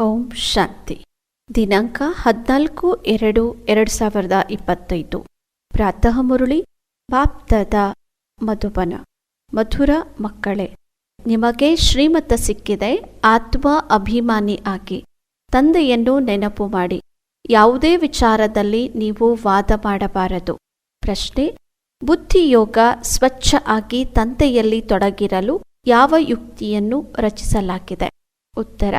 ಓಂ ಶಾಂತಿ. ದಿನಾಂಕ ಹದಿನಾಲ್ಕು ಎರಡು ಎರಡು ಸಾವಿರದ ಇಪ್ಪತ್ತೈದು. ಪ್ರಾತಃ ಮುರುಳಿ, ಬಾಪ್ತದ ಮಧುಬನ. ಮಧುರ ಮಕ್ಕಳೇ, ನಿಮಗೆ ಶ್ರೀಮತ ಸಿಕ್ಕಿದೆ, ಆತ್ಮ ಅಭಿಮಾನಿ ಆಗಿ. ತಂದೆಯನ್ನು ನೆನಪು ಮಾಡಿ. ಯಾವುದೇ ವಿಚಾರದಲ್ಲಿ ನೀವು ವಾದ ಮಾಡಬಾರದು. ಪ್ರಶ್ನೆ, ಬುದ್ಧಿಯೋಗ ಸ್ವಚ್ಛ ಆಗಿ ತಂದೆಯಲ್ಲಿ ತೊಡಗಿರಲು ಯಾವ ಯುಕ್ತಿಯನ್ನು ರಚಿಸಲಾಗಿದೆ? ಉತ್ತರ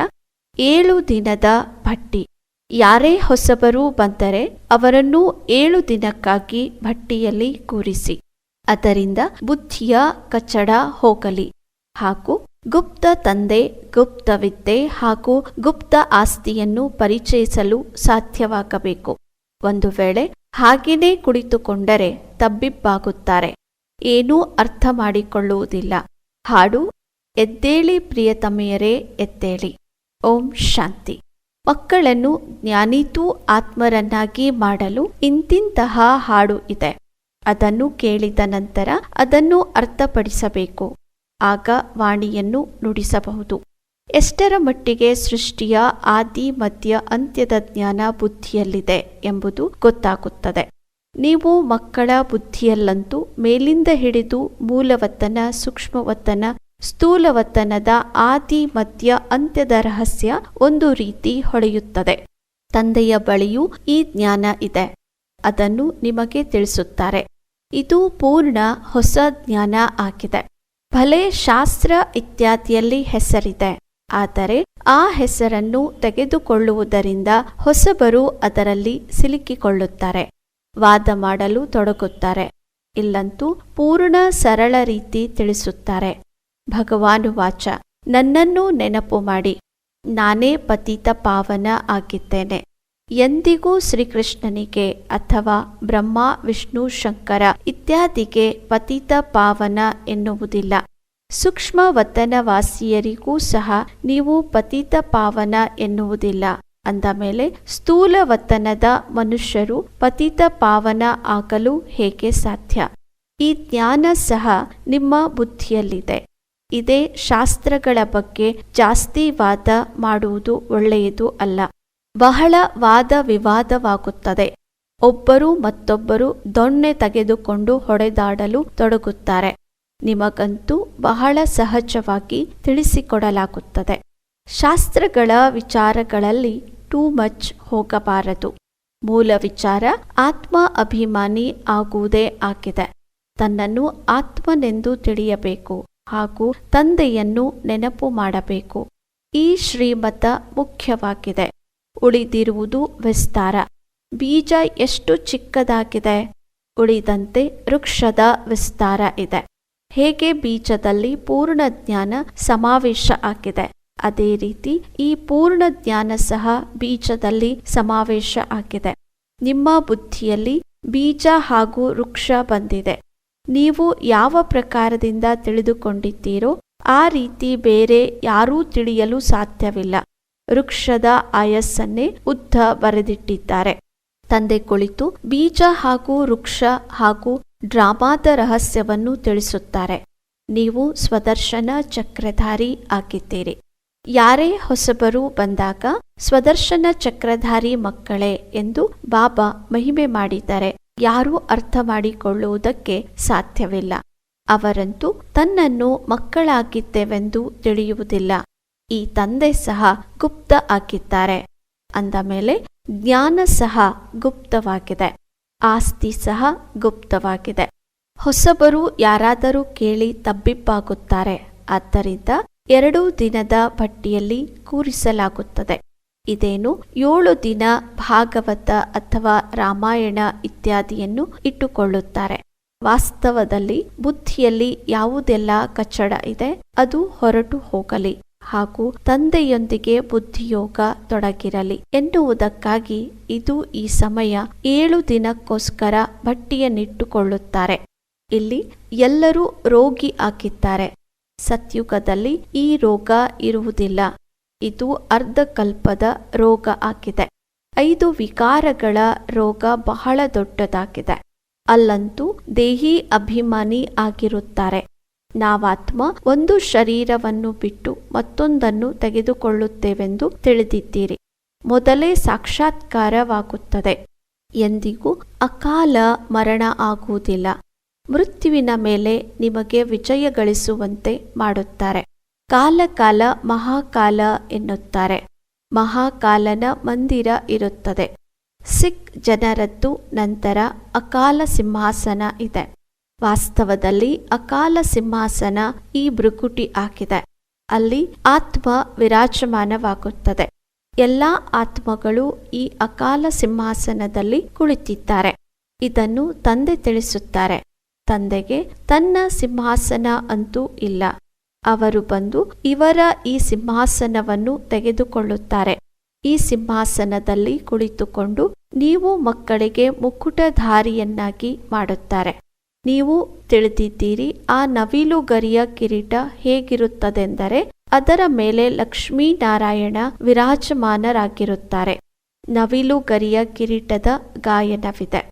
ಏಳು ದಿನದ ಭಟ್ಟಿ. ಯಾರೇ ಹೊಸಬರು ಬಂದರೆ ಅವರನ್ನು ಏಳು ದಿನಕ್ಕಾಗಿ ಭಟ್ಟಿಯಲ್ಲಿ ಕೂರಿಸಿ. ಅದರಿಂದ ಬುದ್ಧಿಯ ಕಚ್ಚಡ ಹೋಗಲಿ. ಹಾಗೂ ಗುಪ್ತ ತಂದೆ, ಗುಪ್ತ ವಿದ್ಯೆ ಹಾಗೂ ಗುಪ್ತ ಆಸ್ತಿಯನ್ನು ಪರಿಚಯಿಸಲು ಸಾಧ್ಯವಾಗಬೇಕು. ಒಂದು ವೇಳೆ ಹಾಗೇನೇ ಕುಳಿತುಕೊಂಡರೆ ತಬ್ಬಿಬ್ಬಾಗುತ್ತಾರೆ. ಏನೂ ಅರ್ಥ ಮಾಡಿಕೊಳ್ಳುವುದಿಲ್ಲ. ಹಾಡು, ಎದ್ದೇಳಿ ಪ್ರಿಯತಮೆಯರೇ, ಎದ್ದೇಳಿ. ಓಂ ಶಾಂತಿ. ಮಕ್ಕಳನ್ನು ಜ್ಞಾನಿತೂ ಆತ್ಮರನ್ನಾಗಿ ಮಾಡಲು ಇಂತಿಂತಹ ಹಾಡು ಇದೆ. ಅದನ್ನು ಕೇಳಿದ ನಂತರ ಅದನ್ನು ಅರ್ಥಪಡಿಸಬೇಕು. ಆಗ ವಾಣಿಯನ್ನು ನುಡಿಸಬಹುದು. ಎಷ್ಟರ ಮಟ್ಟಿಗೆ ಸೃಷ್ಟಿಯ ಆದಿ, ಮಧ್ಯ, ಅಂತ್ಯದ ಜ್ಞಾನ ಬುದ್ಧಿಯಲ್ಲಿದೆ ಎಂಬುದು ಗೊತ್ತಾಗುತ್ತದೆ. ನೀವು ಮಕ್ಕಳ ಬುದ್ಧಿಯಲ್ಲಂತೂ ಮೇಲಿಂದ ಹಿಡಿದು ಮೂಲವತ್ತನ, ಸೂಕ್ಷ್ಮವತ್ತನ ಸ್ಥೂಲವತ್ತನದ ಆದಿ ಮಧ್ಯ ಅಂತ್ಯದ ರಹಸ್ಯ ಒಂದು ರೀತಿ ಹೊಳೆಯುತ್ತದೆ. ತಂದೆಯ ಬಳಿಯೂ ಈ ಜ್ಞಾನ ಇದೆ. ಅದನ್ನು ನಿಮಗೆ ತಿಳಿಸುತ್ತಾರೆ. ಇದು ಪೂರ್ಣ ಹೊಸ ಜ್ಞಾನ ಆಗಿದೆ. ಭಲೆ ಶಾಸ್ತ್ರ ಇತ್ಯಾದಿಯಲ್ಲಿ ಹೆಸರಿದೆ. ಆದರೆ ಆ ಹೆಸರನ್ನು ತೆಗೆದುಕೊಳ್ಳುವುದರಿಂದ ಹೊಸಬರು ಅದರಲ್ಲಿ ಸಿಲುಕಿಕೊಳ್ಳುತ್ತಾರೆ. ವಾದ ಮಾಡಲು ತೊಡಗುತ್ತಾರೆ. ಇಲ್ಲಂತೂ ಪೂರ್ಣ ಸರಳ ರೀತಿ ತಿಳಿಸುತ್ತಾರೆ. ಭಗವಾನು ವಾಚ, ನನ್ನನ್ನು ನೆನಪು ಮಾಡಿ. ನಾನೇ ಪತಿತ ಪಾವನ ಆಗಿದ್ದೇನೆ. ಎಂದಿಗೂ ಶ್ರೀಕೃಷ್ಣನಿಗೆ ಅಥವಾ ಬ್ರಹ್ಮ, ವಿಷ್ಣು, ಶಂಕರ ಇತ್ಯಾದಿಗೆ ಪತಿತ ಪಾವನ ಎನ್ನುವುದಿಲ್ಲ. ಸೂಕ್ಷ್ಮ ವತನವಾಸಿಯರಿಗೂ ಸಹ ನೀವು ಪತಿತ ಪಾವನ ಎನ್ನುವುದಿಲ್ಲ. ಅಂದ ಮೇಲೆ ಸ್ಥೂಲ ವತನದ ಮನುಷ್ಯರು ಪತಿತ ಪಾವನ ಆಗಲು ಹೇಗೆ ಸಾಧ್ಯ? ಈ ಜ್ಞಾನ ಸಹ ನಿಮ್ಮ ಬುದ್ಧಿಯಲ್ಲಿದೆ. ಇದೇ ಶಾಸ್ತ್ರಗಳ ಬಗ್ಗೆ ಜಾಸ್ತಿ ವಾದ ಮಾಡುವುದು ಒಳ್ಳೆಯದು ಅಲ್ಲ. ಬಹಳ ವಾದ ವಿವಾದವಾಗುತ್ತದೆ. ಒಬ್ಬರು ಮತ್ತೊಬ್ಬರು ದೊಣ್ಣೆ ತೆಗೆದುಕೊಂಡು ಹೊಡೆದಾಡಲು ತೊಡಗುತ್ತಾರೆ. ನಿಮಗಂತೂ ಬಹಳ ಸಹಜವಾಗಿ ತಿಳಿಸಿಕೊಡಲಾಗುತ್ತದೆ. ಶಾಸ್ತ್ರಗಳ ವಿಚಾರಗಳಲ್ಲಿ ಟೂ ಮಚ್ ಹೋಗಬಾರದು. ಮೂಲ ವಿಚಾರ ಆತ್ಮ ಅಭಿಮಾನಿ ಆಗುವುದೇ ಆಗಿದೆ. ತನ್ನನ್ನು ಆತ್ಮನೆಂದು ತಿಳಿಯಬೇಕು. ಹಾಗೂ ತಂದೆಯನ್ನು ನೆನಪು ಮಾಡಬೇಕು. ಈ ಶ್ರೀಮತ ಮುಖ್ಯವಾಗಿದೆ. ಉಳಿದಿರುವುದು ವಿಸ್ತಾರ. ಬೀಜ ಎಷ್ಟು ಚಿಕ್ಕದಾಗಿದೆ? ಉಳಿದಂತೆ ವೃಕ್ಷದ ವಿಸ್ತಾರ ಇದೆ. ಹೇಗೆ ಬೀಜದಲ್ಲಿ ಪೂರ್ಣ ಜ್ಞಾನ ಸಮಾವೇಶ ಆಗಿದೆ? ಅದೇ ರೀತಿ ಈ ಪೂರ್ಣ ಜ್ಞಾನ ಸಹ ಬೀಜದಲ್ಲಿ ಸಮಾವೇಶ ಆಗಿದೆ. ನಿಮ್ಮ ಬುದ್ಧಿಯಲ್ಲಿ ಬೀಜ ಹಾಗೂ ವೃಕ್ಷ ಬಂದಿದೆ. ನೀವು ಯಾವ ಪ್ರಕಾರದಿಂದ ತಿಳಿದುಕೊಂಡಿದ್ದೀರೋ ಆ ರೀತಿ ಬೇರೆ ಯಾರೂ ತಿಳಿಯಲು ಸಾಧ್ಯವಿಲ್ಲ. ವೃಕ್ಷದ ಆಯಸ್ಸನ್ನೇ ಉದ್ದ ಬರೆದಿಟ್ಟಿದ್ದಾರೆ. ತಂದೆ ಕುಳಿತು ಬೀಜ ಹಾಗೂ ವೃಕ್ಷ ಹಾಗೂ ಡ್ರಾಮಾದ ರಹಸ್ಯವನ್ನು ತಿಳಿಸುತ್ತಾರೆ. ನೀವು ಸ್ವದರ್ಶನ ಚಕ್ರಧಾರಿ ಆಗಿದ್ದೀರಿ. ಯಾರೇ ಹೊಸಬರು ಬಂದಾಗ ಸ್ವದರ್ಶನ ಚಕ್ರಧಾರಿ ಮಕ್ಕಳೇ ಎಂದು ಬಾಬಾ ಮಹಿಮೆ ಮಾಡಿದ್ದಾರೆ. ಯಾರೂ ಅರ್ಥ ಮಾಡಿಕೊಳ್ಳುವುದಕ್ಕೆ ಸಾಧ್ಯವಿಲ್ಲ. ಅವರಂತೂ, ತನ್ನನ್ನು ಮಕ್ಕಳಾಗಿದ್ದೇವೆಂದು ತಿಳಿಯುವುದಿಲ್ಲ. ಈ ತಂದೆ ಸಹ ಗುಪ್ತ ಆಗಿದ್ದಾರೆ. ಅಂದ ಮೇಲೆ, ಜ್ಞಾನ ಸಹ ಗುಪ್ತವಾಗಿದೆ. ಆಸ್ತಿ ಸಹ ಗುಪ್ತವಾಗಿದೆ. ಹೊಸಬರು ಯಾರಾದರೂ ಕೇಳಿ ತಬ್ಬಿಬ್ಬಾಗುತ್ತಾರೆ. ಆದ್ದರಿಂದ ಎರಡು ದಿನದ ಪಟ್ಟಿಯಲ್ಲಿ ಕೂರಿಸಲಾಗುತ್ತದೆ. ಇದೇನು? ಏಳು ದಿನ ಭಾಗವತ ಅಥವಾ ರಾಮಾಯಣ ಇತ್ಯಾದಿಯನ್ನು ಇಟ್ಟುಕೊಳ್ಳುತ್ತಾರೆ. ವಾಸ್ತವದಲ್ಲಿ ಬುದ್ಧಿಯಲ್ಲಿ ಯಾವುದೆಲ್ಲ ಕಚ್ಚಡ ಇದೆ? ಅದು ಹೊರಟು ಹೋಗಲಿ ಹಾಗೂ ತಂದೆಯೊಂದಿಗೆ ಬುದ್ಧಿಯೋಗ ತೊಡಗಿರಲಿ ಎನ್ನುವುದಕ್ಕಾಗಿ ಇದು ಈ ಸಮಯ ಏಳು ದಿನಕ್ಕೋಸ್ಕರ ಬಟ್ಟೆಯನ್ನಿಟ್ಟುಕೊಳ್ಳುತ್ತಾರೆ. ಇಲ್ಲಿ ಎಲ್ಲರೂ ರೋಗಿ ಆಗಿದ್ದಾರೆ. ಸತ್ಯುಗದಲ್ಲಿ ಈ ರೋಗ ಇರುವುದಿಲ್ಲ. ಇದು ಅರ್ಧಕಲ್ಪದ ರೋಗ ಆಗಿದೆ. ಐದು ವಿಕಾರಗಳ ರೋಗ ಬಹಳ ದೊಡ್ಡದಾಗಿದೆ. ಅಲ್ಲಂತೂ ದೇಹಿ ಅಭಿಮಾನಿ ಆಗಿರುತ್ತಾರೆ. ನಾವಾತ್ಮ ಒಂದು ಶರೀರವನ್ನು ಬಿಟ್ಟು ಮತ್ತೊಂದನ್ನು ತೆಗೆದುಕೊಳ್ಳುತ್ತೇವೆಂದು ತಿಳಿದಿದ್ದೀರಿ. ಮೊದಲೇ ಸಾಕ್ಷಾತ್ಕಾರವಾಗುತ್ತದೆ. ಎಂದಿಗೂ ಅಕಾಲ ಮರಣ ಆಗುವುದಿಲ್ಲ. ಮೃತ್ಯುವಿನ ಮೇಲೆ ನಿಮಗೆ ವಿಜಯ ಗಳಿಸುವಂತೆ ಮಾಡುತ್ತಾರೆ. ಕಾಲ ಕಾಲ ಮಹಾಕಾಲ ಎನ್ನುತ್ತಾರೆ. ಮಹಾಕಾಲನ ಮಂದಿರ ಇರುತ್ತದೆ. ಸಿಖ್ ಜನರದ್ದು ನಂತರ ಅಕಾಲ ಸಿಂಹಾಸನ ಇದೆ. ವಾಸ್ತವದಲ್ಲಿ ಅಕಾಲ ಸಿಂಹಾಸನ ಈ ಭೃಕುಟಿ ಆಗಿದೆ ಅಲ್ಲಿ ಆತ್ಮ ವಿರಾಜಮಾನವಾಗುತ್ತದೆ. ಎಲ್ಲ ಆತ್ಮಗಳು ಈ ಅಕಾಲ ಸಿಂಹಾಸನದಲ್ಲಿ ಕುಳಿತಿದ್ದಾರೆ. ಇದನ್ನು ತಂದೆ ತಿಳಿಸುತ್ತಾರೆ. ತಂದೆಗೆ ತನ್ನ ಸಿಂಹಾಸನ ಅಂತೂ ಇಲ್ಲ. ಅವರು ಬಂದು ಇವರ ಈ ಸಿಂಹಾಸನವನ್ನು ತೆಗೆದುಕೊಳ್ಳುತ್ತಾರೆ. ಈ ಸಿಂಹಾಸನದಲ್ಲಿ ಕುಳಿತುಕೊಂಡು ನೀವು ಮಕ್ಕಳಿಗೆ ಮುಕ್ಕುಟಧಾರಿಯನ್ನಾಗಿ ಮಾಡುತ್ತಾರೆ. ನೀವು ತಿಳಿದಿದ್ದೀರಿ, ಆ ನವಿಲು ಗರಿಯ ಕಿರೀಟ ಹೇಗಿರುತ್ತದೆಂದರೆ ಅದರ ಮೇಲೆ ಲಕ್ಷ್ಮೀನಾರಾಯಣ ವಿರಾಜಮಾನರಾಗಿರುತ್ತಾರೆ. ನವಿಲು ಗರಿಯ ಕಿರೀಟದ ಗಾಯನವಿದೆ.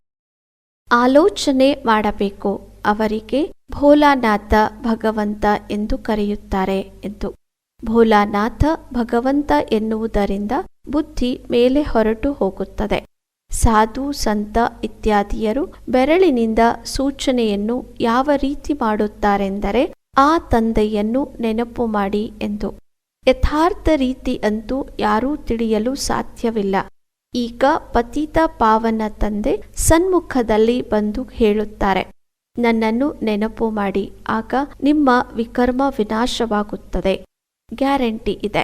ಆಲೋಚನೆ ಮಾಡಬೇಕು. ಅವರಿಗೆ ಭೋಲಾನಾಥ ಭಗವಂತ ಎಂದು ಕರೆಯುತ್ತಾರೆ ಎಂದು. ಭೋಲಾನಾಥ ಭಗವಂತ ಎನ್ನುವುದರಿಂದ ಬುದ್ಧಿ ಮೇಲೆ ಹೊರಟು ಹೋಗುತ್ತದೆ. ಸಾಧು, ಸಂತ ಇತ್ಯಾದಿಯರು ಬೆರಳಿನಿಂದ ಸೂಚನೆಯನ್ನು ಯಾವ ರೀತಿ ಮಾಡುತ್ತಾರೆಂದರೆ ಆ ತಂದೆಯನ್ನು ನೆನಪು ಮಾಡಿ ಎಂದು. ಯಥಾರ್ಥ ರೀತಿ ಅಂತೂ ಯಾರೂ ತಿಳಿಯಲು ಸಾಧ್ಯವಿಲ್ಲ. ಈಗ ಪತಿತ ಪಾವನ ತಂದೆ ಸನ್ಮುಖದಲ್ಲಿ ಬಂದು ಹೇಳುತ್ತಾರೆ. ನನ್ನನ್ನು ನೆನಪು ಮಾಡಿ, ಆಗ ನಿಮ್ಮ ವಿಕರ್ಮ ವಿನಾಶವಾಗುತ್ತದೆ. ಗ್ಯಾರಂಟಿ ಇದೆ.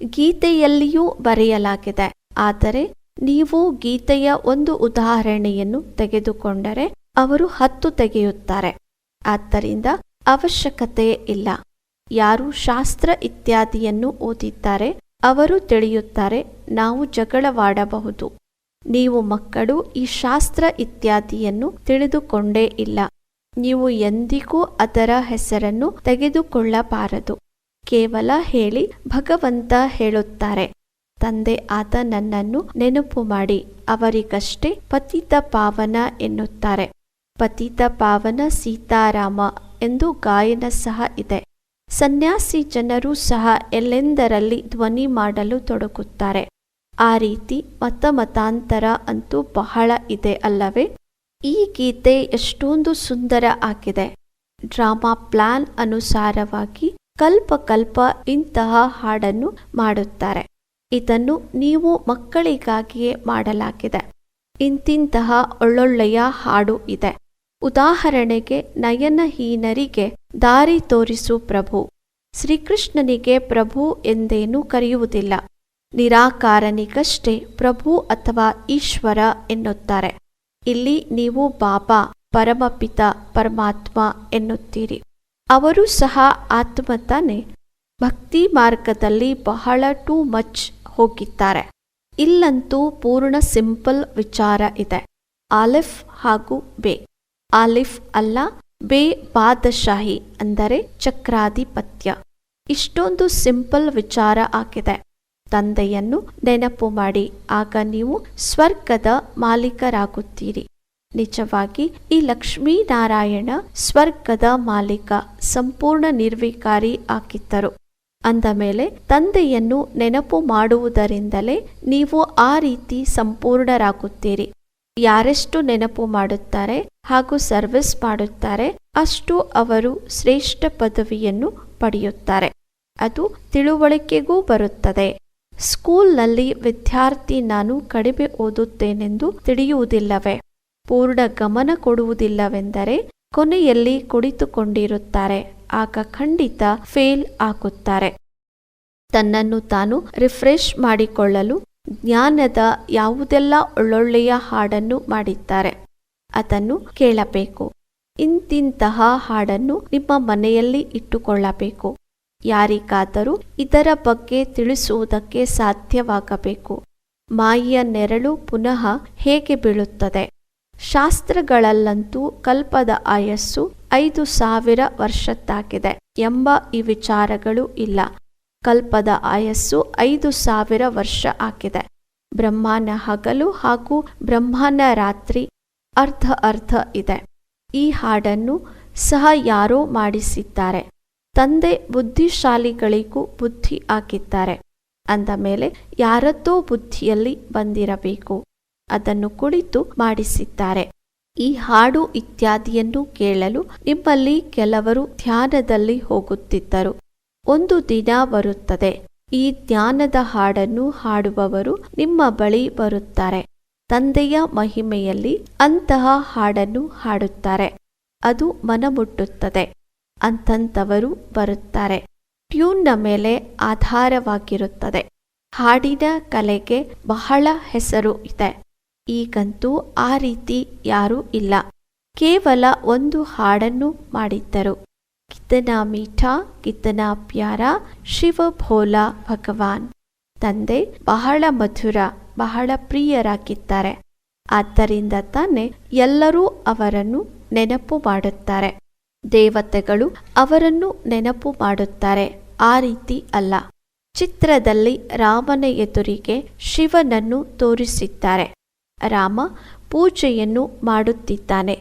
ಗೀತೆಯಲ್ಲಿಯೂ ಬರೆಯಲಾಗಿದೆ. ಆದರೆ ನೀವು ಗೀತೆಯ ಒಂದು ಉದಾಹರಣೆಯನ್ನು ತೆಗೆದುಕೊಂಡರೆ ಅವರು ಹತ್ತು ತೆಗೆಯುತ್ತಾರೆ. ಆದ್ದರಿಂದ ಅವಶ್ಯಕತೆ ಇಲ್ಲ. ಯಾರು ಶಾಸ್ತ್ರ ಇತ್ಯಾದಿಯನ್ನು ಓದಿದ್ದಾರೆ, ಅವರು ತಿಳಿಯುತ್ತಾರೆ, ನಾವು ಜಗಳವಾಡಬಹುದು. ನೀವು ಮಕ್ಕಳು ಈ ಶಾಸ್ತ್ರ ಇತ್ಯಾದಿಯನ್ನು ತಿಳಿದುಕೊಂಡೇ ಇಲ್ಲ. ನೀವು ಎಂದಿಗೂ ಅದರ ಹೆಸರನ್ನು ತೆಗೆದುಕೊಳ್ಳಬಾರದು. ಕೇವಲ ಹೇಳಿ ಭಗವಂತ ಹೇಳುತ್ತಾರೆ, ತಂದೆ ಆತ ನನ್ನನ್ನು ನೆನಪು ಮಾಡಿ, ಅವರಿಗಷ್ಟೇ ಪತಿತ ಪಾವನ ಎನ್ನುತ್ತಾರೆ. ಪತಿತ ಪಾವನ ಸೀತಾರಾಮ ಎಂದು ಗಾಯನ ಸಹ ಇದೆ. ಸನ್ಯಾಸಿ ಜನರು ಸಹ ಎಲ್ಲೆಂದರಲ್ಲಿ ಧ್ವನಿ ಮಾಡಲು ತೊಡಗುತ್ತಾರೆ. ಆ ರೀತಿ ಮತ ಮತಾಂತರ ಅಂತೂ ಬಹಳ ಇದೆ ಅಲ್ಲವೇ? ಈ ಗೀತೆ ಎಷ್ಟೊಂದು ಸುಂದರ ಆಗಿದೆ. ಡ್ರಾಮಾ ಪ್ಲಾನ್ ಅನುಸಾರವಾಗಿ ಕಲ್ಪ ಕಲ್ಪ ಇಂತಹ ಹಾಡನ್ನು ಮಾಡುತ್ತಾರೆ. ಇದನ್ನು ನೀವು ಮಕ್ಕಳಿಗಾಗಿಯೇ ಮಾಡಲಾಗಿದೆ. ಇಂತಿಂತಹ ಒಳ್ಳೊಳ್ಳೆಯ ಹಾಡು ಇದೆ. ಉದಾಹರಣೆಗೆ ನಯನಹೀನರಿಗೆ ದಾರಿ ತೋರಿಸು ಪ್ರಭು. ಶ್ರೀಕೃಷ್ಣನಿಗೆ ಪ್ರಭು ಎಂದೇನೂ ಕರೆಯುವುದಿಲ್ಲ. ನಿರಾಕಾರನಿಗಷ್ಟೇ ಪ್ರಭು ಅಥವಾ ಈಶ್ವರ ಎನ್ನುತ್ತಾರೆ. ಇಲ್ಲಿ ನೀವು ಬಾಬಾ, ಪರಮಪಿತ, ಪರಮಾತ್ಮ ಎನ್ನುತ್ತೀರಿ. ಅವರು ಸಹ ಆತ್ಮ ತಾನೆ. ಭಕ್ತಿ ಮಾರ್ಗದಲ್ಲಿ ಬಹಳ ಟೂ ಮಚ್ ಹೋಗಿದ್ದಾರೆ. ಇಲ್ಲಂತೂ ಪೂರ್ಣ ಸಿಂಪಲ್ ವಿಚಾರ ಇದೆ. ಆಲಿಫ್ ಹಾಗೂ ಬೇ. ಆಲಿಫ್ ಅಲ್ಲ, ಬೇ ಬಾದಶಾಹಿ ಅಂದರೆ ಚಕ್ರಾಧಿಪತ್ಯ. ಇಷ್ಟೊಂದು ಸಿಂಪಲ್ ವಿಚಾರ ಆಗಿದೆ. ತಂದೆಯನ್ನು ನೆನಪು ಮಾಡಿ. ಆಗ ನೀವು ಸ್ವರ್ಗದ ಮಾಲೀಕರಾಗುತ್ತೀರಿ. ನಿಜವಾಗಿ ಈ ಲಕ್ಷ್ಮೀನಾರಾಯಣ ಸ್ವರ್ಗದ ಮಾಲೀಕ, ಸಂಪೂರ್ಣ ನಿರ್ವಿಕಾರಿ ಆಗಿದ್ದರು. ಅಂದ ಮೇಲೆ ತಂದೆಯನ್ನು ನೆನಪು ಮಾಡುವುದರಿಂದಲೇ ನೀವು ಆ ರೀತಿ ಸಂಪೂರ್ಣರಾಗುತ್ತೀರಿ. ಯಾರೆಷ್ಟು ನೆನಪು ಮಾಡುತ್ತಾರೆ ಹಾಗೂ ಸರ್ವಿಸ್ ಮಾಡುತ್ತಾರೆ, ಅಷ್ಟು ಅವರು ಶ್ರೇಷ್ಠ ಪದವಿಯನ್ನು ಪಡೆಯುತ್ತಾರೆ. ಅದು ತಿಳುವಳಿಕೆಗೂ ಬರುತ್ತದೆ. ಸ್ಕೂಲ್ನಲ್ಲಿ ವಿದ್ಯಾರ್ಥಿ ನಾನು ಕಡಿಮೆ ಓದುತ್ತೇನೆಂದು ತಿಳಿಯುವುದಿಲ್ಲವೇ? ಪೂರ್ಣ ಗಮನ ಕೊಡುವುದಿಲ್ಲವೆಂದರೆ ಕೊನೆಯಲ್ಲಿ ಕುಳಿತುಕೊಂಡಿರುತ್ತಾರೆ, ಆಗ ಖಂಡಿತ ಫೇಲ್ ಆಗುತ್ತಾರೆ ತನ್ನನ್ನು ತಾನು ರಿಫ್ರೆಶ್ ಮಾಡಿಕೊಳ್ಳಲು ಜ್ಞಾನದ ಯಾವುದೆಲ್ಲ ಒಳ್ಳೊಳ್ಳೆಯ ಹಾಡನ್ನು ಮಾಡಿದ್ದಾರೆ ಅದನ್ನು ಕೇಳಬೇಕು. ಇಂತಿಂತಹ ಹಾಡನ್ನು ನಿಮ್ಮ ಮನೆಯಲ್ಲಿ ಇಟ್ಟುಕೊಳ್ಳಬೇಕು. ಯಾರಿಗಾದರೂ ಇದರ ಬಗ್ಗೆ ತಿಳಿಸುವುದಕ್ಕೆ ಸಾಧ್ಯವಾಗಬೇಕು. ಮಾಯಿಯ ನೆರಳು ಪುನಃ ಹೇಗೆ ಬೀಳುತ್ತದೆ? ಶಾಸ್ತ್ರಗಳಲ್ಲಂತೂ ಕಲ್ಪದ ಆಯಸ್ಸು ಐದು ಸಾವಿರ ವರ್ಷದ್ದಾಗಿದೆ ಎಂಬ ಈ ವಿಚಾರಗಳು ಇಲ್ಲ. ಕಲ್ಪದ ಆಯಸ್ಸು ಐದು ಸಾವಿರ ವರ್ಷ ಆಗಿದೆ. ಬ್ರಹ್ಮನ ಹಗಲು ಹಾಗೂ ಬ್ರಹ್ಮನ ರಾತ್ರಿ ಅರ್ಧ ಅರ್ಧ ಇದೆ. ಈ ಹಾಡನ್ನು ಸಹ ಯಾರೋ ಮಾಡಿಸಿದ್ದಾರೆ. ತಂದೆ ಬುದ್ಧಿಶಾಲಿಗಳಿಗೂ ಬುದ್ಧಿ ಹಾಕಿದ್ದಾರೆ. ಅಂದ ಮೇಲೆ ಯಾರದ್ದೋ ಬುದ್ಧಿಯಲ್ಲಿ ಬಂದಿರಬೇಕು. ಅದನ್ನು ಕುಳಿತು ಮಾಡಿಸಿದ್ದಾರೆ. ಈ ಹಾಡು ಇತ್ಯಾದಿಯನ್ನು ಕೇಳಲು ನಿಮ್ಮಲ್ಲಿ ಕೆಲವರು ಧ್ಯಾನದಲ್ಲಿ ಹೋಗುತ್ತಿದ್ದರು. ಒಂದು ದಿನ ಬರುತ್ತದೆ. ಈ ಧ್ಯಾನದ ಹಾಡನ್ನು ಹಾಡುವವರು ನಿಮ್ಮ ಬಳಿ ಬರುತ್ತಾರೆ. ತಂದೆಯ ಮಹಿಮೆಯಲ್ಲಿ ಅಂತಹ ಹಾಡನ್ನು ಹಾಡುತ್ತಾರೆ. ಅದು ಮನಮುಟ್ಟುತ್ತದೆ. ಅಂತಂತವರು ಬರುತ್ತಾರೆ. ಟ್ಯೂನ್ನ ಮೇಲೆ ಆಧಾರವಾಗಿರುತ್ತದೆ. ಹಾಡಿನ ಕಲೆಗೆ ಬಹಳ ಹೆಸರು ಇದೆ. ಈಗಂತೂ ಆ ರೀತಿ ಯಾರೂ ಇಲ್ಲ. ಕೇವಲ ಒಂದು ಹಾಡನ್ನು ಮಾಡಿದ್ದರು. ಕಿತನಾ ಮೀಠಾ ಕಿತನಾ ಪ್ಯಾರ, ಶಿವ ಭೋಲಾ ಭಗವಾನ್. ತಂದೆ ಬಹಳ ಮಧುರ, ಬಹಳ ಪ್ರಿಯರಾಗಿದ್ದಾರೆ. ಆದ್ದರಿಂದ ತಾನೆ ಎಲ್ಲರೂ ಅವರನ್ನು ನೆನಪು ಮಾಡುತ್ತಾರೆ. ದೇವತೆಗಳು ಅವರನ್ನು ನೆನಪು ಮಾಡುತ್ತಾರೆ. ಆ ರೀತಿ ಅಲ್ಲ. ಚಿತ್ರದಲ್ಲಿ ರಾಮನ ಎದುರಿಗೆ ಶಿವನನ್ನು ತೋರಿಸಿದ್ದಾರೆ. ರಾಮ ಪೂಜೆಯನ್ನು ಮಾಡುತ್ತಿದ್ದಾನೆ.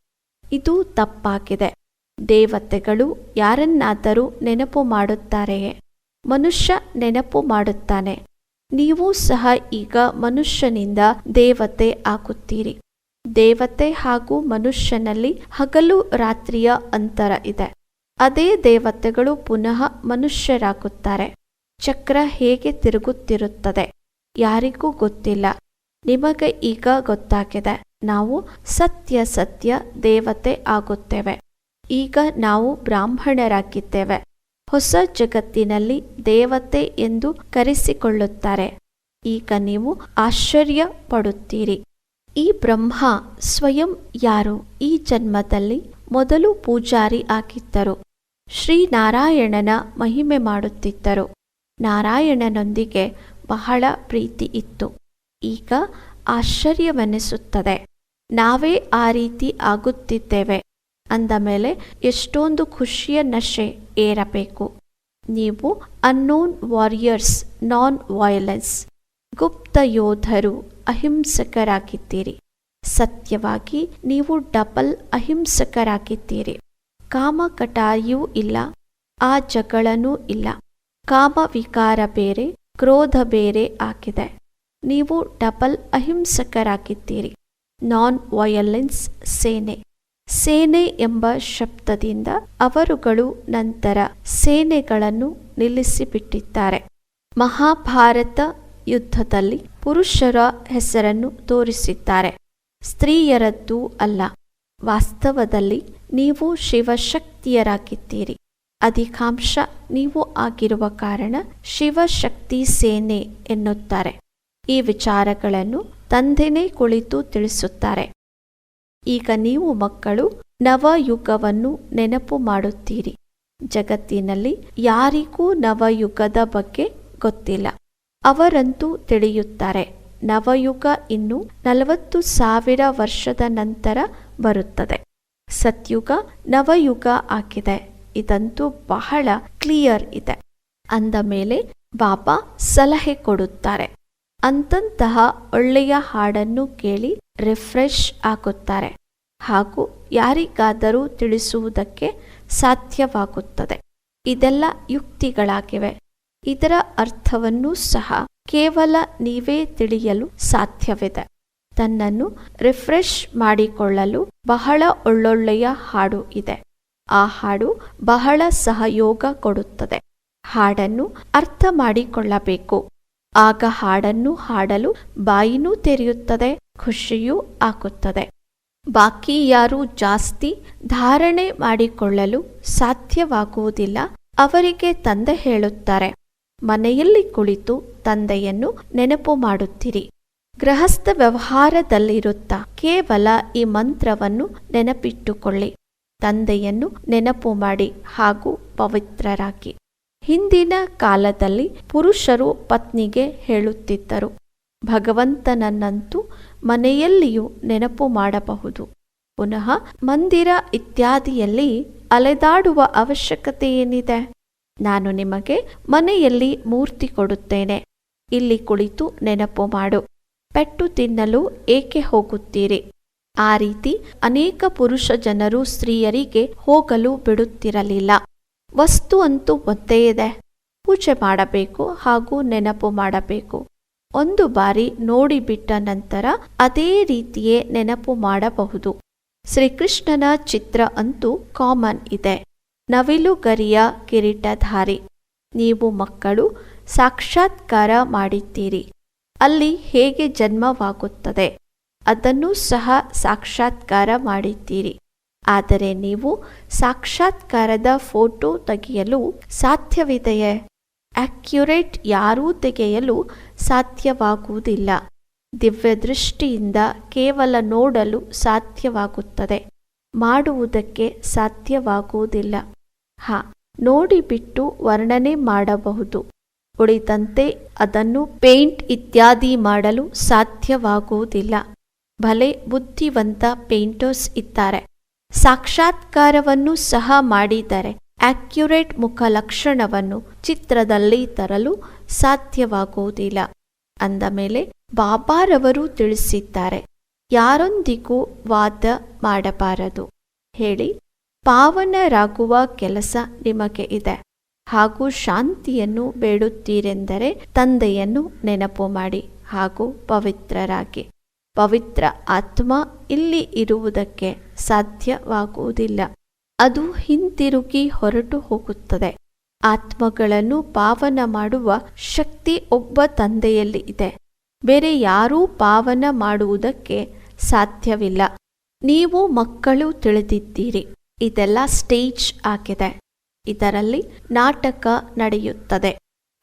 ಇದು ತಪ್ಪಾಗಿದೆ. ದೇವತೆಗಳು ಯಾರನ್ನಾದರೂ ನೆನಪು ಮಾಡುತ್ತಾರೆಯೇ? ಮನುಷ್ಯ ನೆನಪು ಮಾಡುತ್ತಾನೆ. ನೀವು ಸಹ ಈಗ ಮನುಷ್ಯನಿಂದ ದೇವತೆ ಆಗುತ್ತೀರಿ. ದೇವತೆ ಹಾಗೂ ಮನುಷ್ಯನಲ್ಲಿ ಹಗಲು ರಾತ್ರಿಯ ಅಂತರ ಇದೆ. ಅದೇ ದೇವತೆಗಳು ಪುನಃ ಮನುಷ್ಯರಾಗುತ್ತಾರೆ. ಚಕ್ರ ಹೇಗೆ ತಿರುಗುತ್ತಿರುತ್ತದೆ ಯಾರಿಗೂ ಗೊತ್ತಿಲ್ಲ. ನಿಮಗೆ ಈಗ ಗೊತ್ತಾಗಿದೆ. ನಾವು ಸತ್ಯ ಸತ್ಯ ದೇವತೆ ಆಗುತ್ತೇವೆ. ಈಗ ನಾವು ಬ್ರಾಹ್ಮಣರಾಗಿದ್ದೇವೆ. ಹೊಸ ಜಗತ್ತಿನಲ್ಲಿ ದೇವತೆ ಎಂದು ಕರೆಸಿಕೊಳ್ಳುತ್ತಾರೆ. ಈಗ ನೀವು ಆಶ್ಚರ್ಯ ಪಡುತ್ತೀರಿ ಈ ಬ್ರಹ್ಮ ಸ್ವಯಂ ಯಾರು? ಈ ಜನ್ಮದಲ್ಲಿ ಮೊದಲು ಪೂಜಾರಿ ಆಗಿದ್ದರು. ಶ್ರೀನಾರಾಯಣನ ಮಹಿಮೆ ಮಾಡುತ್ತಿದ್ದರು. ನಾರಾಯಣನೊಂದಿಗೆ ಬಹಳ ಪ್ರೀತಿ ಇತ್ತು. ಈಗ ಆಶ್ಚರ್ಯವೆನಿಸುತ್ತದೆ. ನಾವೇ ಆ ರೀತಿ ಆಗುತ್ತಿದ್ದೇವೆ. ಅಂದ ಮೇಲೆ ಎಷ್ಟೊಂದು ಖುಷಿಯ ನಶೆ ಏರಬೇಕು. ನೀವು ಅನ್ನೋನ್ ವಾರಿಯರ್ಸ್ ನಾನ್ ವಯಲೆನ್ಸ್ ಗುಪ್ತ ಯೋಧರು ಅಹಿಂಸಕರಾಗಿದ್ದೀರಿ. ಸತ್ಯವಾಗಿ ನೀವು ಡಬಲ್ ಅಹಿಂಸಕರಾಗಿದ್ದೀರಿ. ಕಾಮ ಕಟಾಯೂ ಇಲ್ಲ ಆ ಜಗಳನೂ ಇಲ್ಲ. ಕಾಮ ವಿಕಾರ ಬೇರೆ, ಕ್ರೋಧ ಬೇರೆ ಆಗಿದೆ. ನೀವು ಡಬಲ್ ಅಹಿಂಸಕರಾಗಿದ್ದೀರಿ. ನಾನ್ ವಯಲೆನ್ಸ್ ಸೇನೆ. ಸೇನೆ ಎಂಬ ಶಬ್ದದಿಂದ ಅವರುಗಳು ನಂತರ ಸೇನೆಗಳನ್ನು ನಿಲ್ಲಿಸಿಬಿಟ್ಟಿದ್ದಾರೆ. ಮಹಾಭಾರತ ಯುದ್ಧದಲ್ಲಿ ಪುರುಷರ ಹೆಸರನ್ನು ತೋರಿಸಿದ್ದಾರೆ. ಸ್ತ್ರೀಯರದ್ದು ಅಲ್ಲ. ವಾಸ್ತವದಲ್ಲಿ ನೀವು ಶಿವಶಕ್ತಿಯರಾಗಿದ್ದೀರಿ. ಅಧಿಕಾಂಶ ನೀವು ಆಗಿರುವ ಕಾರಣ ಶಿವಶಕ್ತಿ ಸೇನೆ ಎನ್ನುತ್ತಾರೆ. ಈ ವಿಚಾರಗಳನ್ನು ತಂದೆನೇ ಕುಳಿತು ತಿಳಿಸುತ್ತಾರೆ. ಈಗ ನೀವು ಮಕ್ಕಳು, ನವಯುಗವನ್ನು ನೆನಪು ಮಾಡುತ್ತೀರಿ. ಜಗತ್ತಿನಲ್ಲಿ ಯಾರಿಗೂ ನವಯುಗದ ಬಗ್ಗೆ ಗೊತ್ತಿಲ್ಲ. ಅವರಂತೂ ತಿಳಿಯುತ್ತಾರೆ. ನವಯುಗ ಇನ್ನು ನಲವತ್ತು ಸಾವಿರ ವರ್ಷದ ನಂತರ ಬರುತ್ತದೆ. ಸತ್ಯುಗ ನವಯುಗ ಆಗಿದೆ. ಇದಂತೂ ಬಹಳ ಕ್ಲಿಯರ್ ಇದೆ. ಅಂದ ಮೇಲೆ ಬಾಬಾ ಸಲಹೆ ಕೊಡುತ್ತಾರೆ. ಅಂತಂತಹ ಒಳ್ಳೆಯ ಹಾಡನ್ನು ಕೇಳಿ ರಿಫ್ರೆಶ್ ಆಗುತ್ತಾರೆ. ಹಾಗೂ ಯಾರಿಗಾದರೂ ತಿಳಿಸುವುದಕ್ಕೆ ಸಾಧ್ಯವಾಗುತ್ತದೆ. ಇದೆಲ್ಲ ಯುಕ್ತಿಗಳಾಗಿವೆ. ಇದರ ಅರ್ಥವನ್ನೂ ಸಹ ಕೇವಲ ನೀವೇ ತಿಳಿಯಲು ಸಾಧ್ಯವಿದೆ. ತನ್ನನ್ನು ರಿಫ್ರೆಶ್ ಮಾಡಿಕೊಳ್ಳಲು ಬಹಳ ಒಳ್ಳೊಳ್ಳೆಯ ಹಾಡು ಇದೆ. ಆ ಹಾಡು ಬಹಳ ಸಹಯೋಗ ಕೊಡುತ್ತದೆ. ಹಾಡನ್ನು ಅರ್ಥ ಮಾಡಿಕೊಳ್ಳಬೇಕು. ಆಗ ಹಾಡನ್ನು ಹಾಡಲು ಬಾಯಿನೂ ತೆರೆಯುತ್ತದೆ, ಖುಷಿಯೂ ಆಗುತ್ತದೆ. ಬಾಕಿ ಯಾರು ಜಾಸ್ತಿ ಧಾರಣೆ ಮಾಡಿಕೊಳ್ಳಲು ಸಾಧ್ಯವಾಗುವುದಿಲ್ಲ, ಅವರಿಗೆ ತಂದೆ ಹೇಳುತ್ತಾರೆ. ಮನೆಯಲ್ಲಿ ಕುಳಿತು ತಂದೆಯನ್ನು ನೆನಪು ಮಾಡುತ್ತಿರಿ. ಗೃಹಸ್ಥ ವ್ಯವಹಾರದಲ್ಲಿರುತ್ತಾ ಕೇವಲ ಈ ಮಂತ್ರವನ್ನು ನೆನಪಿಟ್ಟುಕೊಳ್ಳಿ. ತಂದೆಯನ್ನು ನೆನಪು ಮಾಡಿ ಹಾಗೂ ಪವಿತ್ರರಾಗಿ. ಹಿಂದಿನ ಕಾಲದಲ್ಲಿ ಪುರುಷರು ಪತ್ನಿಗೆ ಹೇಳುತ್ತಿದ್ದರು, ಭಗವಂತನನ್ನಂತೂ ಮನೆಯಲ್ಲಿಯೂ ನೆನಪು ಮಾಡಬಹುದು. ಪುನಃ ಮಂದಿರ ಇತ್ಯಾದಿಯಲ್ಲಿ ಅಲೆದಾಡುವ ಅವಶ್ಯಕತೆ ಏನಿದೆ ನಾನು ನಿಮಗೆ ಮನೆಯಲ್ಲಿ ಮೂರ್ತಿ ಕೊಡುತ್ತೇನೆ. ಇಲ್ಲಿ ಕುಳಿತು ನೆನಪು ಮಾಡು. ಪೆಟ್ಟು ತಿನ್ನಲು ಏಕೆ ಹೋಗುತ್ತೀರಿ? ಆ ರೀತಿ ಅನೇಕ ಪುರುಷ ಜನರು ಸ್ತ್ರೀಯರಿಗೆ ಹೋಗಲು ಬಿಡುತ್ತಿರಲಿಲ್ಲ. ವಸ್ತು ಅಂತೂ ಒಂದೇ ಇದೆ. ಪೂಜೆ ಮಾಡಬೇಕು ಹಾಗೂ ನೆನಪು ಮಾಡಬೇಕು. ಒಂದು ಬಾರಿ ನೋಡಿಬಿಟ್ಟ ನಂತರ ಅದೇ ರೀತಿಯೇ ನೆನಪು ಮಾಡಬಹುದು. ಶ್ರೀಕೃಷ್ಣನ ಚಿತ್ರ ಅಂತೂ ಕಾಮನ್ ಇದೆ. ನವಿಲುಗರಿಯ ಕಿರೀಟಧಾರಿ. ನೀವು ಮಕ್ಕಳು, ಸಾಕ್ಷಾತ್ಕಾರ ಮಾಡಿದ್ದೀರಿ. ಅಲ್ಲಿ ಹೇಗೆ ಜನ್ಮವಾಗುತ್ತದೆ? ಅದನ್ನು ಸಹ ಸಾಕ್ಷಾತ್ಕಾರ ಮಾಡಿದ್ದೀರಿ. ಆದರೆ ನೀವು ಸಾಕ್ಷಾತ್ಕಾರದ ಫೋಟೋ ತೆಗೆಯಲು ಸಾಧ್ಯವಿದೆಯೇ? ಆಕ್ಯುರೇಟ್ ಯಾರೂ ತೆಗೆಯಲು ಸಾಧ್ಯವಾಗುವುದಿಲ್ಲ. ದಿವ್ಯದೃಷ್ಟಿಯಿಂದ ಕೇವಲ ನೋಡಲು ಸಾಧ್ಯವಾಗುತ್ತದೆ. ಮಾಡುವುದಕ್ಕೆ ಸಾಧ್ಯವಾಗುವುದಿಲ್ಲ. ಹ, ನೋಡಿಬಿಟ್ಟು ವರ್ಣನೆ ಮಾಡಬಹುದು. ಉಳಿದಂತೆ ಅದನ್ನು ಪೇಂಟ್ ಇತ್ಯಾದಿ ಮಾಡಲು ಸಾಧ್ಯವಾಗುವುದಿಲ್ಲ. ಭಲೆ ಬುದ್ಧಿವಂತ ಪೇಂಟರ್ಸ್ ಇದ್ದಾರೆ. ಸಾಕ್ಷಾತ್ಕಾರವನ್ನು ಸಹ ಮಾಡಿದರೆ ಆಕ್ಯುರೇಟ್ ಮುಖ ಲಕ್ಷಣವನ್ನು ಚಿತ್ರದಲ್ಲಿ ತರಲು ಸಾಧ್ಯವಾಗುವುದಿಲ್ಲ. ಅಂದ ಮೇಲೆ ಬಾಬಾರವರು ತಿಳಿಸಿದ್ದಾರೆ. ಯಾರೊಂದಿಗೂ ವಾದ ಮಾಡಬಾರದು. ಹೇಳಿ, ಪಾವನರಾಗುವ ಕೆಲಸ ನಿಮಗೆ ಇದೆ. ಹಾಗೂ ಶಾಂತಿಯನ್ನು ಬೇಡುತ್ತೀರೆಂದರೆ ತಂದೆಯನ್ನು ನೆನಪು ಮಾಡಿ ಹಾಗೂ ಪವಿತ್ರರಾಗಿ. ಪವಿತ್ರ ಆತ್ಮ ಇಲ್ಲಿ ಇರುವುದಕ್ಕೆ ಸಾಧ್ಯವಾಗುವುದಿಲ್ಲ. ಅದು ಹಿಂತಿರುಗಿ ಹೊರಟು ಹೋಗುತ್ತದೆ. ಆತ್ಮಗಳನ್ನು ಪಾವನ ಮಾಡುವ ಶಕ್ತಿ ಒಬ್ಬ ತಂದೆಯಲ್ಲಿ ಇದೆ. ಬೇರೆ ಯಾರೂ ಪಾವನ ಮಾಡುವುದಕ್ಕೆ ಸಾಧ್ಯವಿಲ್ಲ. ನೀವು ಮಕ್ಕಳು ತಿಳಿದಿದ್ದೀರಿ. ಇದೆಲ್ಲ ಸ್ಟೇಜ್ ಆಗಿದೆ. ಇದರಲ್ಲಿ ನಾಟಕ ನಡೆಯುತ್ತದೆ.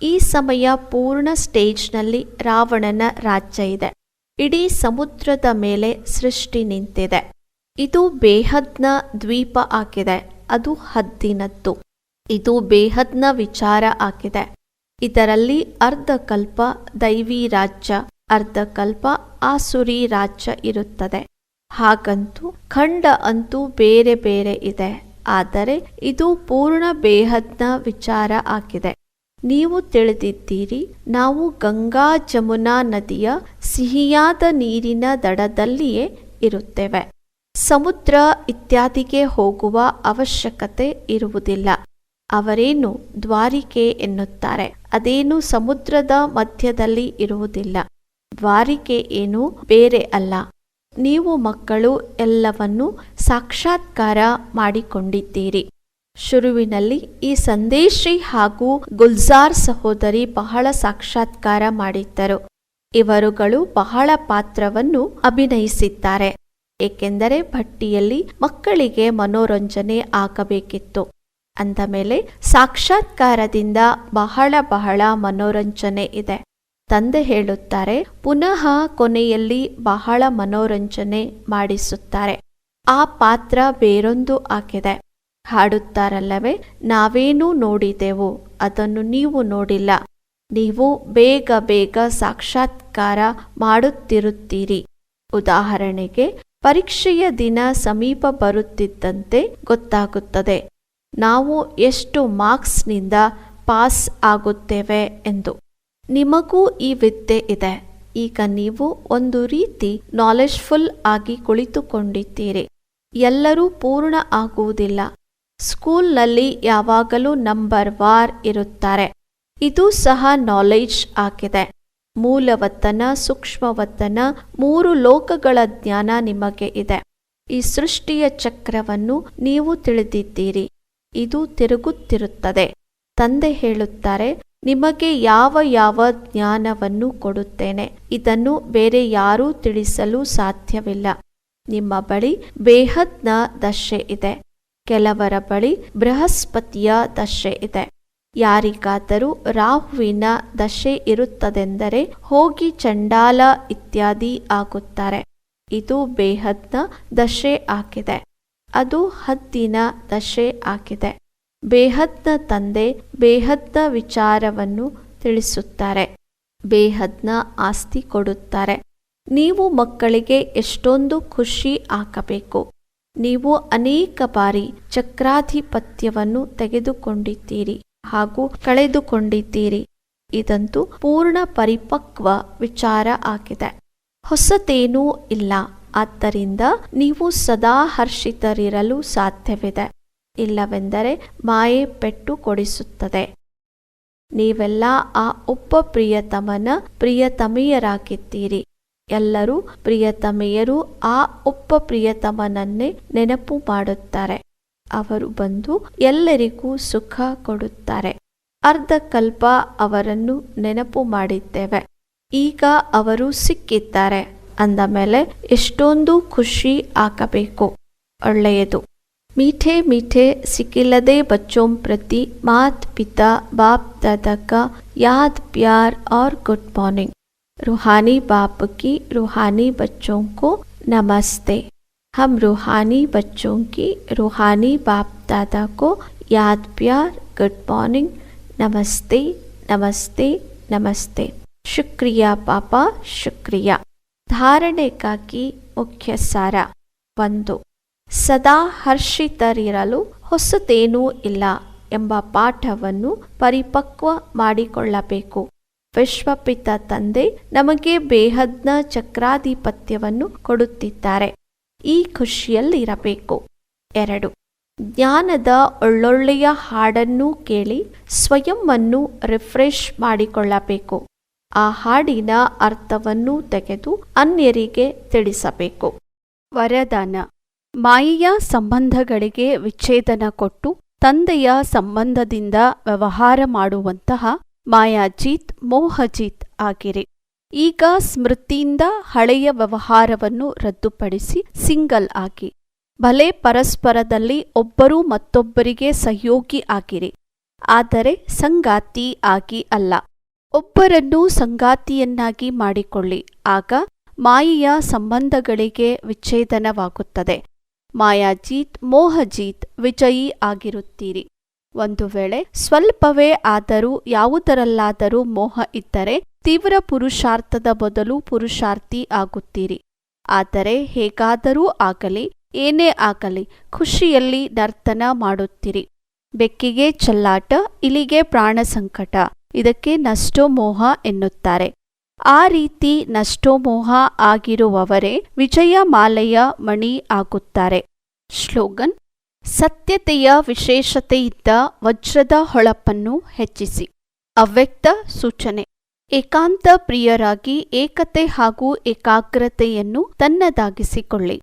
ಈ ಸಮಯ ಪೂರ್ಣ ಸ್ಟೇಜ್ನಲ್ಲಿ ರಾವಣನ ರಾಜ್ಯ ಇದೆ. ಇಡೀ ಸಮುದ್ರದ ಮೇಲೆ ಸೃಷ್ಟಿ ನಿಂತಿದೆ. ಇದು ಬೇಹದ್ನ ದ್ವೀಪ ಆಗಿದೆ. ಅದು ಹದ್ದಿನದ್ದು. ಇದು ಬೇಹದ್ನ ವಿಚಾರ ಆಗಿದೆ. ಇದರಲ್ಲಿ ಅರ್ಧಕಲ್ಪ ದೈವಿ ರಾಜ್ಯ. ಅರ್ಧಕಲ್ಪ ಆಸುರಿ ರಾಜ್ಯ ಇರುತ್ತದೆ. ಹಾಗಂತೂ ಖಂಡ ಅಂತೂ ಬೇರೆ ಬೇರೆ ಇದೆ. ಆದರೆ ಇದು ಪೂರ್ಣ ಬೇಹದ್ನ ವಿಚಾರ ಆಗಿದೆ. ನೀವು ತಿಳಿದಿದ್ದೀರಿ, ನಾವು ಗಂಗಾ ಜಮುನಾ ನದಿಯ ಸಿಹಿಯಾದ ನೀರಿನ ದಡದಲ್ಲಿಯೇ ಇರುತ್ತೇವೆ. ಸಮುದ್ರ ಇತ್ಯಾದಿಗೆ ಹೋಗುವ ಅವಶ್ಯಕತೆ ಇರುವುದಿಲ್ಲ. ಅವರೇನು ದ್ವಾರಿಕೆ ಎನ್ನುತ್ತಾರೆ. ಅದೇನು ಸಮುದ್ರದ ಮಧ್ಯದಲ್ಲಿ ಇರುವುದಿಲ್ಲ. ದ್ವಾರಿಕೆ ಏನು ಬೇರೆ ಅಲ್ಲ. ನೀವು ಮಕ್ಕಳು ಎಲ್ಲವನ್ನು ಸಾಕ್ಷಾತ್ಕಾರ ಮಾಡಿಕೊಂಡಿದ್ದೀರಿ. ಶುರುವಿನಲ್ಲಿ ಈ ಸಂದೇಶಿ ಹಾಗೂ ಗುಲ್ಜಾರ್ ಸಹೋದರಿ ಬಹಳ ಸಾಕ್ಷಾತ್ಕಾರ ಮಾಡಿದ್ದರು. ಇವರುಗಳು ಬಹಳ ಪಾತ್ರವನ್ನು ಅಭಿನಯಿಸಿದ್ದಾರೆ. ಏಕೆಂದರೆ ಭಟ್ಟಿಯಲ್ಲಿ ಮಕ್ಕಳಿಗೆ ಮನೋರಂಜನೆ ಆಗಬೇಕಿತ್ತು. ಅಂದ ಮೇಲೆ ಸಾಕ್ಷಾತ್ಕಾರದಿಂದ ಬಹಳ ಬಹಳ ಮನೋರಂಜನೆ ಇದೆ. ತಂದೆ ಹೇಳುತ್ತಾರೆ, ಪುನಃ ಕೊನೆಯಲ್ಲಿ ಬಹಳ ಮನೋರಂಜನೆ ಮಾಡಿಸುತ್ತಾರೆ. ಆ ಪಾತ್ರ ಬೇರೊಂದು ಆಗಿದೆ. ಹಾಡುತ್ತಾರಲ್ಲವೇ, ನಾವೇನೂ ನೋಡಿದೆವು, ಅದನ್ನು ನೀವು ನೋಡಿಲ್ಲ. ನೀವು ಬೇಗ ಬೇಗ ಸಾಕ್ಷಾತ್ಕಾರ ಮಾಡುತ್ತಿರುತ್ತೀರಿ. ಉದಾಹರಣೆಗೆ, ಪರೀಕ್ಷೆಯ ದಿನ ಸಮೀಪ ಬರುತ್ತಿದ್ದಂತೆ ಗೊತ್ತಾಗುತ್ತದೆ. ನಾವು ಎಷ್ಟು ಮಾರ್ಕ್ಸ್ನಿಂದ ಪಾಸ್ ಆಗುತ್ತೇವೆ ಎಂದು. ನಿಮಗೂ ಈ ವಿದ್ಯೆ ಇದೆ. ಈಗ ನೀವು ಒಂದು ರೀತಿ ನಾಲೆಜ್ಫುಲ್ ಆಗಿ ಕುಳಿತುಕೊಂಡಿದ್ದೀರಿ. ಎಲ್ಲರೂ ಪೂರ್ಣ ಆಗುವುದಿಲ್ಲ. ಸ್ಕೂಲ್ನಲ್ಲಿ ಯಾವಾಗಲೂ ನಂಬರ್ ವಾರ್ ಇರುತ್ತಾರೆ. ಇದು ಸಹ ನಾಲೆಜ್ ಆಗಿದೆ. ಮೂಲವತ್ತನ, ಸೂಕ್ಷ್ಮವತ್ತನ, ಮೂರು ಲೋಕಗಳ ಜ್ಞಾನ ನಿಮಗೆ ಇದೆ. ಈ ಸೃಷ್ಟಿಯ ಚಕ್ರವನ್ನು ನೀವು ತಿಳಿದಿದ್ದೀರಿ. ಇದು ತಿರುಗುತ್ತಿರುತ್ತದೆ. ತಂದೆ ಹೇಳುತ್ತಾರೆ ನಿಮಗೆ ಯಾವ ಯಾವ ಜ್ಞಾನವನ್ನು ಕೊಡುತ್ತೇನೆ, ಇದನ್ನು ಬೇರೆ ಯಾರೂ ತಿಳಿಸಲು ಸಾಧ್ಯವಿಲ್ಲ. ನಿಮ್ಮ ಬಳಿ ಬೇಹದ್ನ ದಶೆ ಇದೆ. ಕೆಲವರ ಬಳಿ ಬೃಹಸ್ಪತಿಯ ದಶೆ ಇದೆ. ಯಾರಿಗಾದರೂ ರಾಹುವಿನ ದಶೆ ಇರುತ್ತದೆಂದರೆ ಹೋಗಿ ಚಂಡಾಲ ಇತ್ಯಾದಿ ಆಗುತ್ತಾರೆ. ಇದು ಬೇಹದ್ನ ದಶೆ ಆಗಿದೆ. ಅದು ಹದ್ದಿನ ದಶೆ ಆಗಿದೆ. ಬೇಹದ್ನ ತಂದೆ ಬೇಹದ್ನ ವಿಚಾರವನ್ನು ತಿಳಿಸುತ್ತಾರೆ. ಬೇಹದ್ನ ಆಸ್ತಿ ಕೊಡುತ್ತಾರೆ. ನೀವು ಮಕ್ಕಳಿಗೆ ಎಷ್ಟೊಂದು ಖುಷಿ ಹಾಕಬೇಕು. ನೀವು ಅನೇಕ ಬಾರಿ ಚಕ್ರಾಧಿಪತ್ಯವನ್ನು ತೆಗೆದುಕೊಂಡಿದ್ದೀರಿ ಹಾಗೂ ಕಳೆದುಕೊಂಡಿದ್ದೀರಿ. ಇದಂತೂ ಪೂರ್ಣ ಪರಿಪಕ್ವ ವಿಚಾರ ಆಗಿದೆ. ಹೊಸತೇನೂ ಇಲ್ಲ. ಆದ್ದರಿಂದ ನೀವು ಸದಾ ಹರ್ಷಿತರಿರಲು ಸಾಧ್ಯವಿದೆ. ಇಲ್ಲವೆಂದರೆ ಮಾಯೆ ಪೆಟ್ಟು ಕೊಡಿಸುತ್ತದೆ. ನೀವೆಲ್ಲ ಆ ಉಪ್ಪ ಪ್ರಿಯತಮನ ಪ್ರಿಯತಮೆಯರಾಗಿದ್ದೀರಿ. ಎಲ್ಲರೂ ಪ್ರಿಯತಮೆಯರು ಆ ಒಬ್ಬ ಪ್ರಿಯತಮನನ್ನೇ ನೆನಪು ಮಾಡುತ್ತಾರೆ. ಅವರು ಬಂದು ಎಲ್ಲರಿಗೂ ಸುಖ ಕೊಡುತ್ತಾರೆ. ಅರ್ಧಕಲ್ಪ ಅವರನ್ನು ನೆನಪು ಮಾಡಿದ್ದೇವೆ. ಈಗ ಅವರು ಸಿಕ್ಕಿದ್ದಾರೆ. ಅಂದ ಮೇಲೆ ಎಷ್ಟೊಂದು ಖುಷಿ ಹಾಕಬೇಕು ಒಳ್ಳೆಯದು. मीठे मीठे सिकिलदे बच्चों प्रति मात पिता बाप दादा का याद प्यार और गुड मॉर्निंग रूहानी बाप की रूहानी बच्चों को नमस्ते हम रूहानी बच्चों की रूहानी बाप दादा को याद प्यार गुड मॉर्निंग नमस्ते नमस्ते नमस्ते शुक्रिया पापा शुक्रिया ಧಾರಣೆಗಾಗಿ ಮುಖ್ಯ ಸಾರ ಒಂದು ಸದಾ ಹರ್ಷಿತರಿರಲು ಹೊಸತೇನೂ ಇಲ್ಲ ಎಂಬ ಪಾಠವನ್ನು ಪರಿಪಕ್ವ ಮಾಡಿಕೊಳ್ಳಬೇಕು. ವಿಶ್ವಪಿತ ತಂದೆ ನಮಗೆ ಬೇಹದ್ನ ಚಕ್ರಾಧಿಪತ್ಯವನ್ನು ಕೊಡುತ್ತಿದ್ದಾರೆ. ಈ ಖುಷಿಯಲ್ಲಿರಬೇಕು. ಎರಡು, ಜ್ಞಾನದ ಒಳ್ಳೊಳ್ಳೆಯ ಹಾಡನ್ನು ಕೇಳಿ ಸ್ವಯಂವನ್ನು ರಿಫ್ರೆಶ್ ಮಾಡಿಕೊಳ್ಳಬೇಕು. ಆ ಹಾಡಿನ ಅರ್ಥವನ್ನು ತೆಗೆದು ಅನ್ಯರಿಗೆ ತಿಳಿಸಬೇಕು. ವರದಾನ ಮಾಯೆಯ ಸಂಬಂಧಗಳಿಗೆ ವಿಚ್ಛೇದನ ಕೊಟ್ಟು ತಂದೆಯ ಸಂಬಂಧದಿಂದ ವ್ಯವಹಾರ ಮಾಡುವಂತಹ ಮಾಯಾಜೀತ್, ಮೋಹಜೀತ್ ಆಗಿರಿ. ಈಗ ಸ್ಮೃತಿಯಿಂದ ಹಳೆಯ ವ್ಯವಹಾರವನ್ನು ರದ್ದುಪಡಿಸಿ ಸಿಂಗಲ್ ಆಗಿ. ಭಲೆ ಪರಸ್ಪರದಲ್ಲಿ ಒಬ್ಬರು ಮತ್ತೊಬ್ಬರಿಗೆ ಸಹಯೋಗಿ ಆಗಿರಿ. ಆದರೆ ಸಂಗಾತಿ ಆಗಿ ಅಲ್ಲ. ಒಬ್ಬರನ್ನು ಸಂಗಾತಿಯನ್ನಾಗಿ ಮಾಡಿಕೊಳ್ಳಿ. ಆಗ ಮಾಯೆಯ ಸಂಬಂಧಗಳಿಗೆ ವಿಚ್ಛೇದನವಾಗುತ್ತದೆ. ಮಾಯಾಜೀತ್, ಮೋಹಜೀತ್ ವಿಜಯಿ ಆಗಿರುತ್ತೀರಿ. ಒಂದು ವೇಳೆ ಸ್ವಲ್ಪವೇ ಆದರೂ, ಯಾವುದರಲ್ಲಾದರೂ ಮೋಹ ಇದ್ದರೆ ತೀವ್ರ ಪುರುಷಾರ್ಥದ ಬದಲು ಪುರುಷಾರ್ಥಿ ಆಗುತ್ತೀರಿ. ಆದರೆ ಹೇಗಾದರೂ ಆಗಲಿ, ಏನೇ ಆಗಲಿ ಖುಷಿಯಲ್ಲಿ ನರ್ತನ ಮಾಡುತ್ತೀರಿ. ಬೆಕ್ಕಿಗೆ ಚಲ್ಲಾಟ, ಇಲಿಗೆ ಪ್ರಾಣ ಸಂಕಟ ಇದಕ್ಕೆ ನಷ್ಟೋ ಮೋಹ ಎನ್ನುತ್ತಾರೆ. ಆ ರೀತಿ ನಷ್ಟೋಮೋಹ ಆಗಿರುವವರೇ ವಿಜಯ ಮಾಲೆಯ ಮಣಿ ಆಗುತ್ತಾರೆ. ಶ್ಲೋಗನ್, ಸತ್ಯತೆಯ ವಿಶೇಷತೆಯಿದ್ದ ವಜ್ರದ ಹೊಳಪನ್ನು ಹೆಚ್ಚಿಸಿ. ಅವ್ಯಕ್ತ ಸೂಚನೆ, ಏಕಾಂತ ಪ್ರಿಯರಾಗಿ ಏಕತೆ ಹಾಗೂ ಏಕಾಗ್ರತೆಯನ್ನು ತನ್ನದಾಗಿಸಿಕೊಳ್ಳಿ.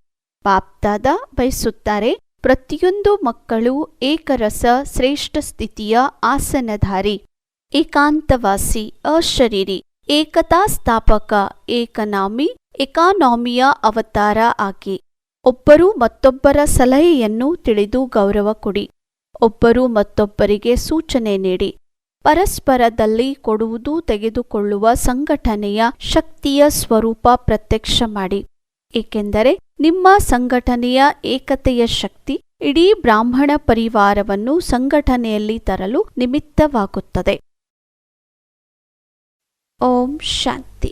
ಬಾಪ್ದಾದ ಬಯಸುತ್ತಾರೆ, ಪ್ರತಿಯೊಂದು ಮಕ್ಕಳು ಏಕರಸ ಶ್ರೇಷ್ಠ ಸ್ಥಿತಿಯ ಆಸನಧಾರಿ, ಏಕಾಂತವಾಸಿ ಅಶರೀರಿ. ಏಕತಾ ಸ್ಥಾಪಕ ಏಕನಾಮಿ ಎಕಾನಾಮಿಯ ಅವತಾರ ಆಗಿ ಒಬ್ಬರು ಮತ್ತೊಬ್ಬರ ಸಲಹೆಯನ್ನು ತಿಳಿದು ಗೌರವ ಕೊಡಿ. ಒಬ್ಬರು ಮತ್ತೊಬ್ಬರಿಗೆ ಸೂಚನೆ ನೀಡಿ. ಪರಸ್ಪರದಲ್ಲಿ ಕೊಡುವುದು ತೆಗೆದುಕೊಳ್ಳುವ ಸಂಘಟನೆಯ ಶಕ್ತಿಯ ಸ್ವರೂಪ ಪ್ರತ್ಯಕ್ಷ ಮಾಡಿ. ಏಕೆಂದರೆ ನಿಮ್ಮ ಸಂಘಟನೆಯ ಏಕತೆಯ ಶಕ್ತಿ ಇಡೀ ಬ್ರಾಹ್ಮಣ ಪರಿವಾರವನ್ನು ಸಂಘಟನೆಯಲ್ಲಿ ತರಲು ನಿಮಿತ್ತವಾಗುತ್ತದೆ. ಓಂ ಶಾಂತಿ